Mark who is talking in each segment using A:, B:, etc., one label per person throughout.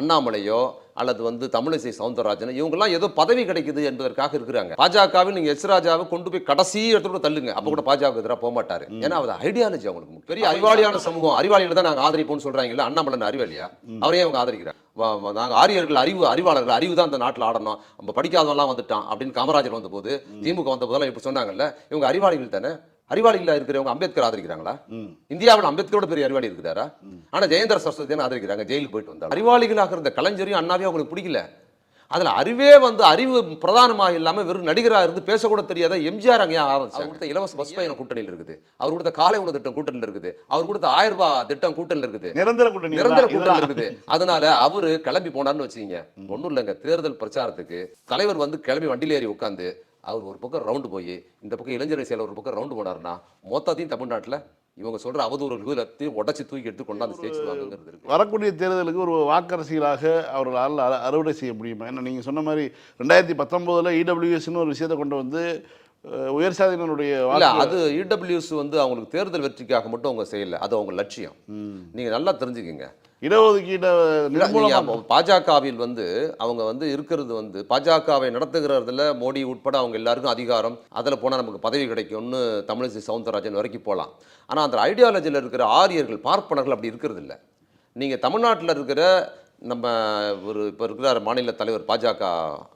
A: அண்ணாமலையோ அல்லது வந்து தமிழிசை சவுந்தரராஜன் இவங்கெல்லாம் ஏதோ பதவி கிடைக்குது என்பதற்காக இருக்கிறாங்க. பாஜகவில் நீங்க எச் ராஜாவை கொண்டு போய் கடைசி இடத்துல கூட தள்ளுங்க. அப்ப கூட பாஜக எதிராக போக மாட்டாரு. ஏன்னா அது ஐடியாலஜி அவங்களுக்கு. பெரிய அறிவாளியான சமூகம் அறிவாளிகளை தான் நாங்க ஆதரிப்போம்னு சொல்றாங்கல்ல அண்ணாமலை அறிவாளியா? அவரையே அவங்க ஆதரிக்கிறாங்க. வா- வா- நாங்க ஆரியர்கள் அறிவு அறிவாளர்கள் அறிவு தான் இந்த நாட்டில் ஆடணும். நம்ம படிக்காதவன்லாம் வந்துட்டான் அப்படின்னு காமராஜர் வந்தபோது திமுக வந்த போதெல்லாம் இப்படி சொன்னாங்கல்ல. இவங்க அறிவாளிகள் தானே? அறிவாளிகளா இருக்கிறவங்க அம்பேத்கர் ஆதரிக்கிறாங்களா?
B: ம்.
A: இந்தியாவில் அம்பேத்கரோட பெரிய அறிவாளி இருக்கிறாரா? ஆனா ஜெயேந்திர சரஸ்வதி ஆதரிக்கிறாங்க ஜெயிலுக்கு போயிட்டு வந்தாங்க அறிவாளிகளாக இருந்த கலைஞரையும் அண்ணாவையும் அவங்களுக்கு பிடிக்கல. அதுல அறிவே வந்து அறிவு பிரதானமாக இல்லாம வெறும் நடிகரா இருந்து பேசக்கூட தெரியாத எம்ஜிஆர் அங்கே ஆரம்பிச்சு அவர் கொடுத்த இலவச பஸ் பயணம் கூட்டணியில் இருக்குது. அவர் கொடுத்த காலை உணவு திட்டம் கூட்டணியில் இருக்குது. அவர் கொடுத்த ஆயிரம் ரூபாய் திட்டம் கூட்டணியில் இருக்குது.
B: நிரந்தர கூட்டணி
A: நிரந்தர. கூட்டணி இருக்குது. அதனால அவரு கிளம்பி போனார்னு வச்சுக்கீங்க. ஒண்ணும் இல்லைங்க தேர்தல் பிரச்சாரத்துக்கு தலைவர் வந்து கிளம்பி வண்டியில ஏறி உட்காந்து அவர் ஒரு பக்கம் ரவுண்டு போய் இந்த பக்கம் இளைஞரை செயலர் ஒரு பக்கம் ரவுண்டு போனாருன்னா மொத்தத்தையும் தமிழ்நாட்டுல இவங்க சொல்ற அவதூறுகள் எல்லாத்தையும் உடச்சி தூக்கி எடுத்து கொண்டாந்து சேர்த்துவாங்கிறது
B: வரக்கூடிய தேர்தலுக்கு ஒரு வாக்கரசியலாக அவர்களால் அறுவடை செய்ய முடியுமா? ஏன்னா நீங்கள் சொன்ன மாதிரி ரெண்டாயிரத்தி பத்தொம்போதில் இடபிள்யூஎஸ்னு ஒரு விஷயத்தை கொண்டு வந்து உயர் சாதியினருடைய
A: இல்ல அது இடபிள்யூஎஸ் வந்து அவங்களுக்கு தேர்தல் வெற்றிக்காக மட்டும் அவங்க செய்யல. அது அவங்க லட்சியம். நீங்க நல்லா தெரிஞ்சுக்கங்க.
B: இடஒதுக்கீடு
A: பாஜகவில் வந்து அவங்க வந்து இருக்கிறது வந்து பாஜகவை நடத்துகிறதுல மோடி உட்பட அவங்க எல்லாருக்கும் அதிகாரம். அதில் போனால் நமக்கு பதவி கிடைக்கும்னு தமிழிசை சவுந்தரராஜன் வரைக்கும் போகலாம் ஆனால் அந்த ஐடியாலஜியில் இருக்கிற ஆரியர்கள் பார்ப்பனர்கள் அப்படி இருக்கிறது இல்லை நீங்கள் தமிழ்நாட்டில் இருக்கிற நம்ம ஒரு இப்போ இருக்கிற மாநில தலைவர் பாஜக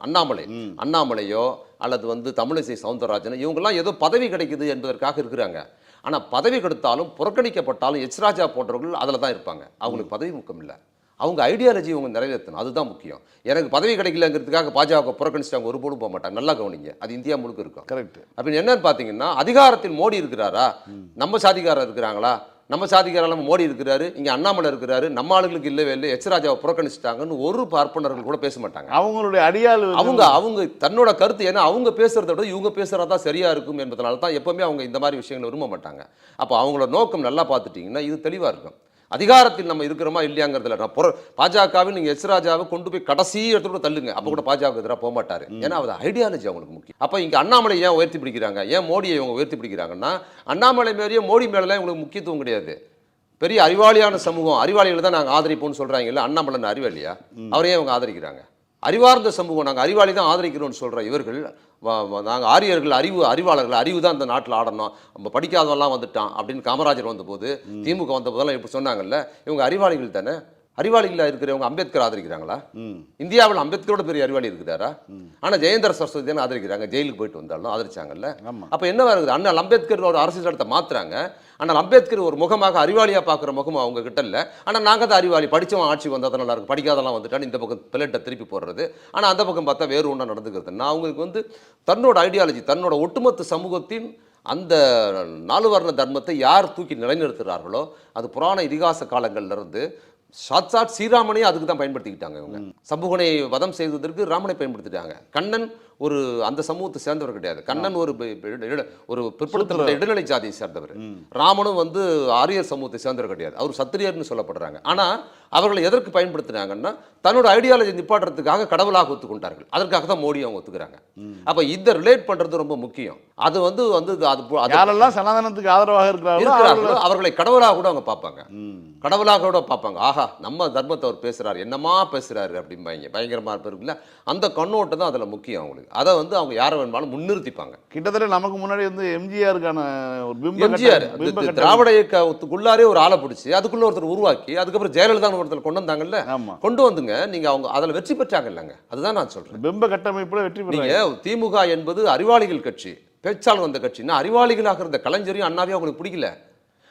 A: அண்ணாமலை. அண்ணாமலையோ அல்லது வந்து தமிழிசை சவுந்தரராஜன் இவங்கெல்லாம் ஏதோ பதவி கிடைக்குது என்பதற்காக இருக்கிறாங்க. ஆனால் பதவி கொடுத்தாலும் புறக்கணிக்கப்பட்டாலும் எச் ராஜா போன்றவர்கள் அதில் தான் இருப்பாங்க. அவங்களுக்கு பதவி முக்கம் இல்லை. அவங்க ஐடியாலஜி அவங்க நிறைவேற்றணும் அதுதான் முக்கியம். எனக்கு பதவி கிடைக்கலங்கிறதுக்காக பாஜக புறக்கணிச்சிட்டாங்க ஒரு போடும் போக மாட்டாங்க. நல்லா கவனிங்க அது இந்தியா முழுக்க இருக்கும்.
B: கரெக்ட்
A: அப்படின்னு என்னன்னு பார்த்தீங்கன்னா அதிகாரத்தில் மோடி இருக்கிறாரா? நம்ம சாதிக்காரர் இருக்கிறாங்களா? நம்ம சாதிக்காரெல்லாம் மோடி இருக்கிறாரு இங்க அண்ணாமலை இருக்கிறாரு நம்ம ஆளுங்களுக்கு இல்லவே இல்லை எச் ராஜாவை புறக்கணிச்சிட்டாங்கன்னு ஒரு பார்ப்பனர்கள் கூட பேச மாட்டாங்க.
B: அவங்களுடைய அடியாள்
A: அவங்க அவங்க தன்னோட கருத்து ஏன்னா அவங்க பேசுறத விட இவங்க பேசுறதா சரியா இருக்கும் என்பதனால தான் எப்பவுமே அவங்க இந்த மாதிரி விஷயங்களை விரும்ப மாட்டாங்க. அப்போ அவங்களோட நோக்கம் நல்லா பார்த்துட்டீங்கன்னா இது தெளிவா இருக்கும். அதிகாரத்தில் நம்ம இருக்கிறோமா இல்லையாங்கிறதுல நான் புற நீங்க எச் ராஜாவை கொண்டு போய் கடைசி இடத்துல கூட தள்ளுங்க. அப்ப கூட பாஜக எதிராக போக மாட்டாரு. ஏன்னா அது ஐடியாலஜி அவங்களுக்கு முக்கியம். அப்ப இங்க அண்ணாமலை ஏன் உயர்த்தி பிடிக்கிறாங்க? ஏன் மோடியை இவங்க உயர்த்தி பிடிக்கிறாங்கன்னா அண்ணாமலை மேலேயே மோடி மேலாம் இவங்களுக்கு முக்கியத்துவம் கிடையாது. பெரிய அறிவாளியான சமூகம் அறிவாளிகளை தான் நாங்கள் ஆதரிப்போம்னு சொல்றாங்கல்ல அண்ணாமலை அறிவாளியா அவரையே அவங்க ஆதரிக்கிறாங்க? அறிவார்ந்த சமூகம். நாங்கள் அறிவாளி தான் ஆதரிக்கிறோம்னு சொல்ற இவர்கள் நாங்கள் ஆரியர்கள் அறிவு அறிவாளர்கள் அறிவு தான் இந்த நாட்டில் ஆடணும். நம்ம படிக்காதவன்லாம் வந்துட்டான் அப்படின்னு காமராஜர் வந்தபோது திமுக வந்த போதெல்லாம் இப்படி சொன்னாங்கல்ல இவங்க அறிவாளிகள் தானே? அறிவாளிகளாக இருக்கிறவங்க அம்பேத்கர் ஆதரிக்கிறாங்களா. இந்தியாவில் அம்பேத்கரோட பெரிய அறிவாளி இருக்கிறாரா? ஆனா ஜெயேந்திர சரஸ்வதி தானே ஆதரிக்கிறாங்க. ஜெயிலுக்கு போயிட்டு வந்தாலும் ஆதரிச்சாங்கல்ல. அப்ப என்ன வருது? அண்ணல் அம்பேத்கர் ஒரு அரசியல் சட்டத்தை மாத்துறாங்க. ஆனால் அம்பேத்கர் ஒரு முகமாக அறிவாளியாக பார்க்குற முகம் அவங்க கிட்ட இல்லை. ஆனால் நாங்கள் தான் அறிவாளி. படித்தவன் ஆட்சி வந்தால் தான் நல்லாயிருக்கும் படிக்காதெல்லாம் வந்துட்டான்னு இந்த பக்கம் பிளேட்டை திருப்பி போடுறது. ஆனால் அந்த பக்கம் பார்த்தா வேறு ஒன்றா நடந்துக்கிறது. நான் அவங்களுக்கு வந்து தன்னோட ஐடியாலஜி தன்னோட ஒட்டுமொத்த சமூகத்தின் அந்த நாலு வர்ண தர்மத்தை யார் தூக்கி நிலைநிறுத்துகிறார்களோ அது புராண இதிகாச காலங்கள்ல இருந்து சாட்சாத் ஸ்ரீராமனையே அதுக்கு தான் பயன்படுத்திக்கிட்டாங்க இவங்க. சம்புகனை வதம் செய்வதற்கு ராமனை பயன்படுத்திட்டாங்க. கண்ணன் ஒரு அந்த சமூகத்தை சேர்ந்தவர் கிடையாது. கண்ணன் ஒரு ஒரு பிற்படுத்தப்பட்ட இடைநிலை ஜாதியை சேர்ந்தவர். ராமனும் வந்து ஆரியர் சமூகத்தை சேர்ந்தவர் கிடையாது. அவர் சத்திரியர்னு சொல்லப்படுறாங்க. ஆனா அவர்களை எதற்கு பயன்படுத்துனாங்கன்னா தன்னோட ஐடியாலஜி நிப்பாட்டுறதுக்காக கடவுளாக ஒத்துக்கொண்டார்கள். அதற்காக தான் மோடி அவங்க ஒத்துக்கிறாங்க. அப்ப இதை ரிலேட் பண்றது ரொம்ப முக்கியம். அது வந்து வந்து அது
B: யாரெல்லாம் சனாதனத்துக்கு ஆதரவாக இருக்கிறார்களோ அவர்கள்
A: கடவுளாக கூட அவங்க பார்ப்பாங்க. கடவுளாக கூட பார்ப்பாங்க. ஆஹா நம்ம தர்மத்தை அவர் பேசுறாரு என்னமா பேசுறாரு அப்படிம்பாங்க பயங்கரமா இருக்குல்ல அந்த கண்ணோட்டம் தான் அதுல முக்கியம் அவங்களுக்கு. அதை வந்து அவங்க யாரை வேணுமாலும் முன்னிறுத்திப்பாங்க.
B: கிட்டத்தட்ட நமக்கு முன்னாடி வந்து எம்ஜிஆருக்கான ஒரு
A: எம்ஜிஆர். திராவிட இயக்கத்துக்குள்ளாரே ஒரு ஆளை பிடிச்சி அதுக்குள்ள ஒருத்தர் உருவாக்கி அதுக்கப்புறம் ஜெயலலிதா ஒருத்தர் கொண்டு வந்தாங்கல்ல? கொண்டு வந்துங்க. நீங்க அவங்க அதுல வெற்றி பெற்றாங்க இல்லைங்க. அதுதான் நான் சொல்றேன்.
B: பிம்ப கட்டமைப்புல வெற்றி
A: நீங்க திமுக என்பது அறிவாளிகள் கட்சி. பேச்சாளர் வந்த கட்சின்னா அறிவாளிகளாக இருந்த கலைஞரையும் அண்ணாவையும் அவங்களுக்கு பிடிக்கல.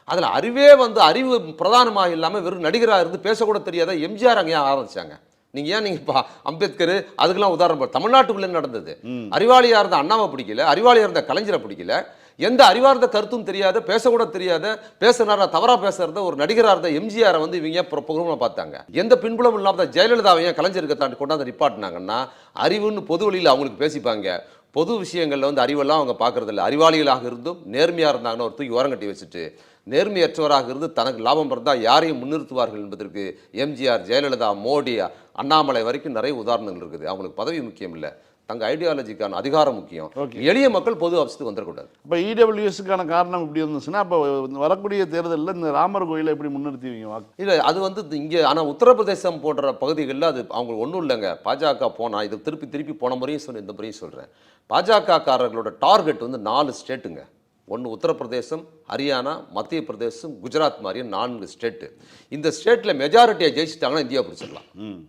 A: அதுல அறிவே வந்து அறிவு பிரதானமாக இல்லாம வெறும் நடிகரா இருந்து பேசக்கூட தெரியாத எம்ஜிஆர் அங்கே ஆரம்பிச்சாங்க? நீங்க ஏன் நீங்க அம்பேத்கர் அதுக்கெல்லாம் உதாரணம் தமிழ்நாட்டுக்குள்ள நடந்தது. அறிவாளியா இருந்த அண்ணாவை பிடிக்கல அறிவாளியா இருந்த கலைஞரை பிடிக்கல. எந்த அறிவார்ந்த கருத்தும் தெரியாத பேசக்கூட தெரியாத பேசுனாரா தவறாக பேசுறத ஒரு நடிகராக இருந்த எம்ஜிஆரை வந்து இவங்க ஏன் பார்த்தாங்க. எந்த பின்புலம் இல்லாத ஜெயலலிதாவை ஏன் கலைஞருக்கு தாண்டி கொண்டாந்து நிப்பாட்டினாங்கன்னா அறிவுன்னு பொது வழியில் அவங்களுக்கு பேசிப்பாங்க. பொது விஷயங்களில் வந்து அறிவெல்லாம் அவங்க பார்க்கறது அறிவாளிகளாக இருந்தும் நேர்மையாக இருந்தாங்கன்னு ஒரு தூக்கி ஓரங்கட்டி வச்சுட்டு நேர்மையற்றவராக இருந்து தனக்கு லாபம் பிறந்தால் யாரையும் முன்னிறுத்துவார்கள் என்பதற்கு எம்ஜிஆர் ஜெயலலிதா மோடி அண்ணாமலை வரைக்கும் நிறைய உதாரணங்கள் இருக்குது. அவங்களுக்கு பதவி முக்கியம் இல்லை. தங்க ஐடியாலஜிக்கான அதிகாரம் முக்கியம். எளிய மக்கள் பொது அவசரத்துக்கு வந்துடக்கூடாது
B: இப்போ இடபிள்யூஎஸ்க்கான காரணம் இப்படி இருந்துச்சுன்னா அப்போ வரக்கூடிய தேர்தலில் இந்த ராமர் கோயிலை எப்படி முன்னிறுத்துவீங்க? வாக்கு
A: இல்லை அது வந்து இங்கே ஆனால் உத்தரப்பிரதேசம் போன்ற பகுதிகளில் அது அவங்க ஒன்றும் இல்லைங்க. பாஜக போனால் இது திருப்பி திருப்பி போன முறையும் சொன்னேன் இந்த முறையும் சொல்கிறேன் பாஜக காரர்களோட டார்கெட் வந்து நாலு ஸ்டேட்டுங்க. ஒன்று உத்தரப்பிரதேசம் ஹரியானா மத்திய பிரதேசம் குஜராத் மாதிரி நான்கு ஸ்டேட்டு. இந்த ஸ்டேட்டில் மெஜாரிட்டியை ஜெயிச்சிட்டாங்கன்னா இந்தியா பிடிச்சிடலாம்.
B: ம்.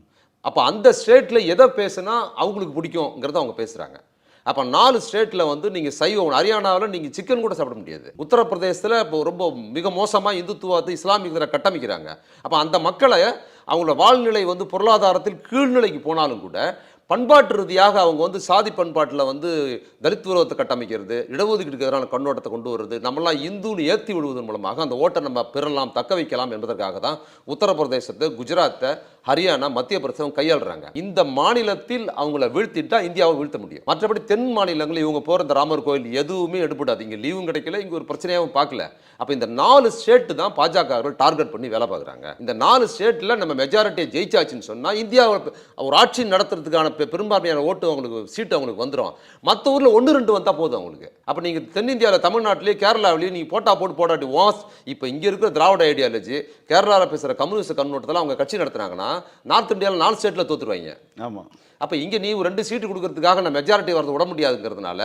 A: அப்போ அந்த ஸ்டேட்டில் எதை பேசுனா அவங்களுக்கு பிடிக்குங்கிறத அவங்க பேசுகிறாங்க அப்போ நாலு ஸ்டேட்டில் வந்து நீங்கள் சைவ ஹரியானாவில் நீங்கள் சிக்கன் கூட சாப்பிட முடியாது. உத்தரப்பிரதேசத்தில் இப்போ ரொம்ப மிக மோசமாக இந்துத்துவத்தை இஸ்லாமியத்தை கட்டமைக்கிறாங்க. அப்போ அந்த மக்களை அவங்களோட வாழ்நிலை வந்து பொருளாதாரத்தில் கீழ்நிலைக்கு போனாலும் கூட பண்பாட்டு ரீதியாக அவங்க வந்து சாதி பண்பாட்டில் வந்து தலித் விரோதத்தை கட்டமைக்கிறது இடஒதுக்கீடுக்கு எதிரான கண்ணோட்டத்தை கொண்டு வருது நம்மளாம் இந்துன்னு ஏற்றி விடுவதன் மூலமாக அந்த ஓட்டை நம்ம பெறலாம் தக்க வைக்கலாம் என்பதற்காக தான் உத்தரப்பிரதேசத்தை குஜராத்தை ஹரியானா மத்திய பிரதேசம் கையாளுறாங்க. இந்த மாநிலத்தில் அவங்கள வீழ்த்திட்டா இந்தியாவை வீழ்த்த முடியும். மற்றபடி தென் மாநிலங்களில் இவங்க போகிற இந்த ராமர் கோயில் எதுவுமே எடுபடாது. இங்கே லீவும் கிடைக்கல இங்கே ஒரு பிரச்சனையாகவும் பார்க்கல. அப்போ இந்த நாலு ஸ்டேட்டு தான் பாஜக டார்கெட் பண்ணி வேலை பார்க்குறாங்க. இந்த நாலு ஸ்டேட்டில் நம்ம மெஜாரிட்டியை ஜெயிச்சாச்சுன்னு சொன்னால் இந்தியாவை ஒரு ஆட்சி நடத்துறதுக்கான பெ- பெரும்பான்மையான ஓட்டு அவங்களுக்கு சீட்டு அவங்களுக்கு வந்துடும் மற்ற ஊரில் ஒன்று ரெண்டு வந்தால் போதும் அவங்களுக்கு. அப்போ நீங்கள் தென்னிந்தியாவில் தமிழ்நாட்டிலேயே கேரளாவிலேயே நீங்கள் போட்டா போட்டு போடாட்டி வாஸ் இப்போ இங்கே இருக்கிற திராவிட ஐடியாலஜி கேரளாவில் பேசுகிற கம்யூனிஸ்ட் கண்ணோட்டத்தில் அவங்க கட்சி நடத்துனாங்கன்னா நார்த் இந்தியாவில் நாலு ஸ்டேட்டில் தோத்துருவாங்க.
B: ஆமாம்
A: அப்போ இங்கே நீ ஒரு ரெண்டு சீட்டு கொடுக்கறதுக்காக நான் மெஜாரிட்டி வரது விட முடியாதுங்கிறதுனால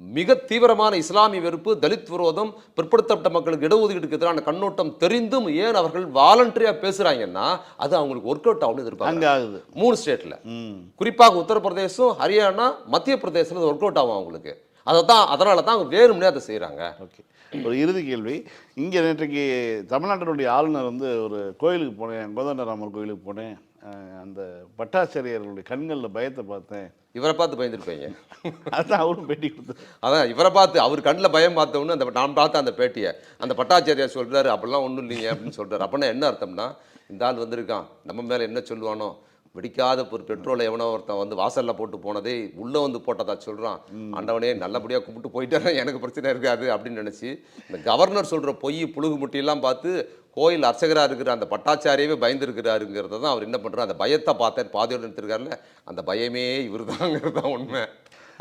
A: மிக தீவிரமான இஸ்லாமிய வெறுப்பு தலித் விரோதம் பிற்படுத்தப்பட்ட மக்களுக்கு இடஒதுக்கீட்டுக்கு எதிரான கண்ணோட்டம் தெரிந்தும் ஏன் அவர்கள் வாலண்டரியா பேசுறாங்கன்னா அது அவங்களுக்கு ஒர்க் அவுட் ஆகும்னு எதிர்பார்க்க
B: அங்கே ஆகுது.
A: மூணு ஸ்டேட்ல குறிப்பாக உத்தரப்பிரதேசம் ஹரியானா மத்திய பிரதேசம் ஒர்க் அவுட் ஆகும் அவங்களுக்கு. அதை தான் அதனால தான் அவங்க வேணும்னே அதை செய்கிறாங்க
B: ஓகே. ஒரு இறுதி கேள்வி. இங்கே நேற்றைக்கு தமிழ்நாட்டினுடைய ஆளுநர் வந்து ஒரு கோயிலுக்கு போனேன் கோதண்டராமர் கோயிலுக்கு போனேன். அந்த பட்டாச்சாரியர்களுடைய கண்களில் பயத்தை பார்த்தேன்.
A: இவரை பார்த்து பயந்துருப்பீங்க.
B: அதான் அவரும் பேட்டி கொடுத்தாரு.
A: அதான் இவரை பார்த்து அவர் கண்ணில் பயம் பார்த்தவொன்னு அந்த நான் பார்த்த அந்த பேட்டியை அந்த பட்டாச்சாரியார் சொல்றாரு அப்படிலாம் ஒன்றும் இல்லைங்க அப்படின்னு சொல்றாரு. அப்படின்னா என்ன அர்த்தம்னா இந்த ஆள் வந்திருக்கான். நம்ம மேலே என்ன சொல்லுவானோ வெடிக்காத ஒரு பெட்ரோலை எவனோ ஒருத்தன் வந்து வாசல்ல போட்டு போனதே உள்ள வந்து போட்டதா சொல்றான். ஆண்டவனே நல்லபடியா கும்பிட்டு போயிட்டா எனக்கு பிரச்சனை இருக்காது அப்படின்னு நினைச்சு இந்த கவர்னர் சொல்ற பொய் புழுகு முட்டியெல்லாம் பார்த்து கோயில் அர்ச்சகரா இருக்கிற அந்த பட்டாச்சாரியவே பயந்துருக்கிறாருங்கிறத தான் அவர் என்ன பண்றாரு? அந்த பயத்தை பார்த்தேன் பாதியோடு எடுத்திருக்காருல்ல? அந்த பயமே இவர்தாங்கிறது தான் உண்மை.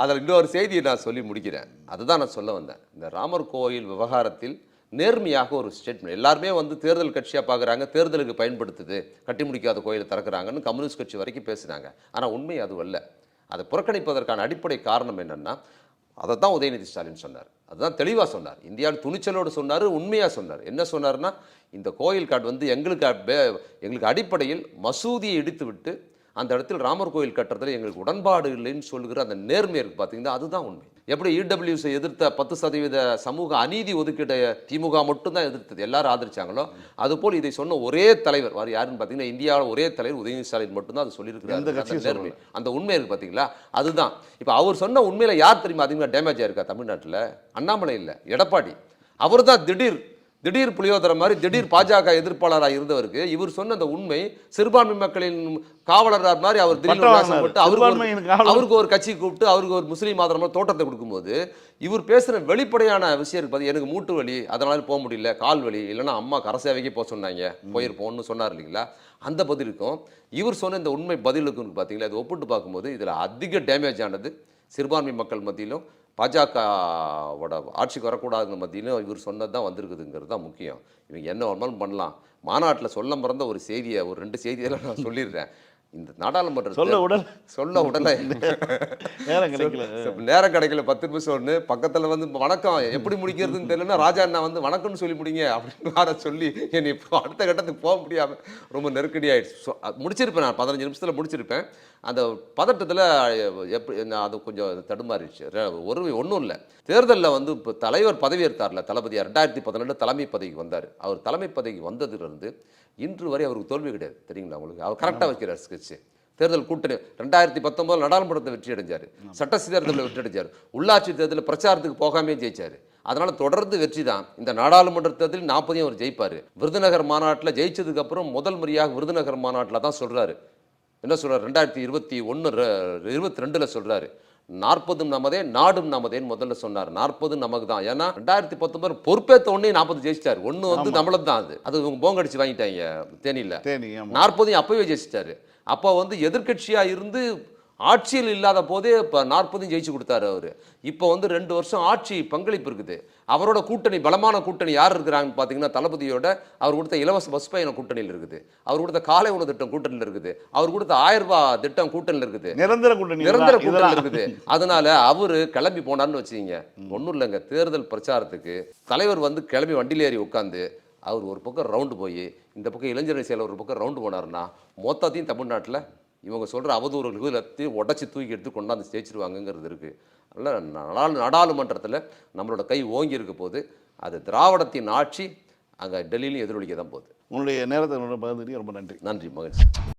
A: அதில் இன்னொரு செய்தியை நான் சொல்லி முடிக்கிறேன். அதுதான் நான் சொல்ல வந்தேன். இந்த ராமர் கோயில் விவகாரத்தில் நேர்மையாக ஒரு ஸ்டேட்மெண்ட் எல்லாருமே வந்து தேர்தல் கட்சியாக பார்க்குறாங்க தேர்தலுக்கு பயன்படுத்துது கட்டி முடிக்காத கோயிலை திறக்கிறாங்கன்னு கம்யூனிஸ்ட் கட்சி வரைக்கும் பேசுனாங்க. ஆனால் உண்மை அது அல்ல. அதை புறக்கணிப்பதற்கான அடிப்படை காரணம் என்னென்னா அதை தான் உதயநிதி ஸ்டாலின் சொன்னார். அதுதான் தெளிவாக சொன்னார். இந்தியாவில் துணிச்சலோடு சொன்னார் உண்மையாக சொன்னார். என்ன சொன்னார்னா இந்த கோயில் காட் வந்து எங்களுக்கு எங்களுக்கு அடிப்படையில் மசூதியை இடித்து விட்டு அந்த இடத்தில் ராமர் கோயில் கட்டுறதுல எங்களுக்கு உடன்பாடு இல்லைன்னு சொல்லுகிற அந்த நேர்மை இருக்குது பார்த்தீங்கன்னா அதுதான் உண்மை. எப்படி இடபிள்யூஸை எதிர்த்த பத்து சதவீத சமூக அநீதி ஒதுக்கீட்டை திமுக மட்டும்தான் எதிர்த்தது. எல்லாரும் ஆதரிச்சாங்களோ? அதுபோல் இதை சொன்ன ஒரே தலைவர் வேறு யாருன்னு பார்த்தீங்கன்னா இந்தியாவில் ஒரே தலைவர் உதயநிதி ஸ்டாலின் மட்டும்தான் அது சொல்லியிருக்கிறாரு. அந்த உண்மை இருக்கு பார்த்தீங்களா? அதுதான். இப்போ அவர் சொன்ன உண்மையில யார் தெரியுமா அதிகமாக டேமேஜ் ஆயிருக்கா தமிழ்நாட்டில்? அண்ணாமலை இல்லை எடப்பாடி. அவர் தான் திடீர் திடீர் புளியோதரை மாதிரி திடீர் பாஜக எதிர்ப்பாளராக இருந்தவருக்கு இவர் சொன்ன அந்த உண்மை சிறுபான்மை மக்களின் காவலர் மாதிரி அவர் திடீர்னு அவருக்கு. அவருக்கு ஒரு கட்சி கூப்பிட்டு அவருக்கு ஒரு முஸ்லீம் ஆதரமாக தோட்டத்தை கொடுக்கும்போது இவர் பேசுகிற வெளிப்படையான விஷயம் பாத்தீங்க, எனக்கு மூட்டு வலி அதனால போக முடியல கால் வலி இல்லைன்னா அம்மா கரசேவைக்கே போக சொன்னாங்க. போயிருப்போம்னு சொன்னார் இல்லைங்களா? அந்த பதிலுக்கும் இவர் சொன்ன இந்த உண்மை பதிலுக்கும் பார்த்தீங்களா இது ஒப்பிட்டு பார்க்கும்போது இதில் அதிக டேமேஜ் ஆனது சிறுபான்மை மக்கள் மத்தியிலும் பாஜகவோட ஆட்சிக்கு வரக்கூடாதுங்க மத்தியிலும் இவர் சொன்னது தான் வந்திருக்குதுங்கிறது தான் முக்கியம். இவங்க என்ன வேணாலும் பண்ணலாம். மாநாட்டில் சொல்ல மறந்த ஒரு செய்தியை ஒரு ரெண்டு செய்தியெல்லாம் நான் சொல்லிடுறேன். இந்த நாடாளுமன்ற
B: சொல்ல உடல்.
A: சொல்ல உடனே
B: நேரம் கிடைக்கல.
A: நேரம் கிடைக்கல. பத்து நிமிஷம் ஒன்று பக்கத்தில் வந்து வணக்கம். எப்படி முடிக்கிறதுன்னு தெரியலன்னா ராஜா அண்ணா வந்து வணக்கம்னு சொல்லி முடிங்க அப்படின்னு வேற சொல்லி என்னை இப்போ அடுத்த கட்டத்துக்கு போக முடியாமல் ரொம்ப நெருக்கடி ஆயிடுச்சு. முடிச்சிருப்பேன் நான். பதினஞ்சு நிமிஷத்தில் முடிச்சிருப்பேன். அந்த பதட்டத்தில் எப்படி அது கொஞ்சம் தடுமாறிடுச்சு. ஒரு ஒன்றும் இல்லை. தேர்தலில் வந்து இப்போ தலைவர் பதவி ஏற்றார்ல தளபதி ரெண்டாயிரத்தி பதினெட்டு தலைமை பதவிக்கு வந்தார். அவர் தலைமை பதவிக்கு வந்ததுலேருந்து இன்று வரை அவருக்கு தோல்வி கிடையாது. தெரியுங்களா உங்களுக்கு? அவர் கரெக்டாக வைக்கிறார் ஸ்கெட்ச் தேர்தல் கூட்டணி ரெண்டாயிரத்தி பத்தொன்பது நாடாளுமன்றத்தை வெற்றி அடைஞ்சார். சட்டசபை தேர்தலில் வெற்றி அடைஞ்சார். உள்ளாட்சி தேர்தலில் பிரச்சாரத்துக்கு போகாமே ஜெயிச்சார். அதனால தொடர்ந்து வெற்றி தான். இந்த நாடாளுமன்ற தேர்தலில் நாற்பதையும் அவர் ஜெயிப்பார். விருதுநகர் மாநாட்டில் ஜெயிச்சதுக்கு அப்புறம் முதல் முறையாக விருதுநகர் மாநாட்டில் தான் சொல்றாரு. என்ன சொல்றாரு? ரெண்டாயிரத்தி இருபத்தி ஒன்று இருபத்தி ரெண்டில் சொல்றாரு. நாற்பதும் நமதே நாடும் நமதேன்னு முதல்ல சொன்னார். நாற்பது நமக்கு தான். ஏன்னா ரெண்டாயிரத்தி பத்தொன்பது பொறுப்பேற்ற உடனே நாற்பது ஜெயிச்சிட்டாரு. ஒன்று வந்து நம்மளது தான் அது. அது இவங்க போங்கடிச்சு வாங்கிட்டாங்க தேனியில். நாற்பதையும் அப்பவே ஜெயிச்சிட்டாரு. அப்போ வந்து எதிர்க்கட்சியா இருந்து ஆட்சியில் இல்லாத போதே இப்போ நாற்பதும் ஜெயிச்சு கொடுத்தாரு அவர். இப்போ வந்து ரெண்டு வருஷம் ஆட்சி பங்களிப்பு இருக்குது. அவரோட கூட்டணி பலமான கூட்டணி யார் இருக்கிறாங்கன்னு பார்த்தீங்கன்னா தளபதியோட அவர் கொடுத்த இலவச பஸ் பயண கூட்டணியில் இருக்குது. அவர் கொடுத்த காலை உணவு திட்டம் கூட்டணியில் இருக்குது. அவர் கொடுத்த ஆயிரம் ரூபாய் திட்டம் கூட்டணியில் இருக்குது.
B: நிரந்தர கூட்டணி
A: நிரந்தர கூட்டணி இருக்குது. அதனால அவரு கிளம்பி போனார்னு வச்சுக்கீங்க. ஒன்றும் இல்லைங்க. தேர்தல் பிரச்சாரத்துக்கு தலைவர் வந்து கிளம்பி வண்டியில் ஏறி உட்காந்து அவர் ஒரு பக்கம் ரவுண்டு போய் இந்த பக்கம் இளைஞரணி செயலர் ஒரு பக்கம் ரவுண்டு போனாருன்னா மொத்தத்தையும் தமிழ்நாட்டில் இவங்க சொல்கிற அவதூறுகளுக்கு எல்லாத்தையும் உடச்சி தூக்கி எடுத்து கொண்டாந்து ஜெயிச்சிருவாங்கங்கிறது இருக்குது அதனால் நாடாளு நாடாளுமன்றத்தில் நம்மளோட கை ஓங்கி இருக்க போது அது திராவிடத்தின் ஆட்சி அங்கே டெல்லியிலும் எதிரொலிக்க தான் போகுது.
B: உங்களுடைய நேரத்தை ரொம்ப நன்றி.
A: நன்றி மகிழ்ச்சி.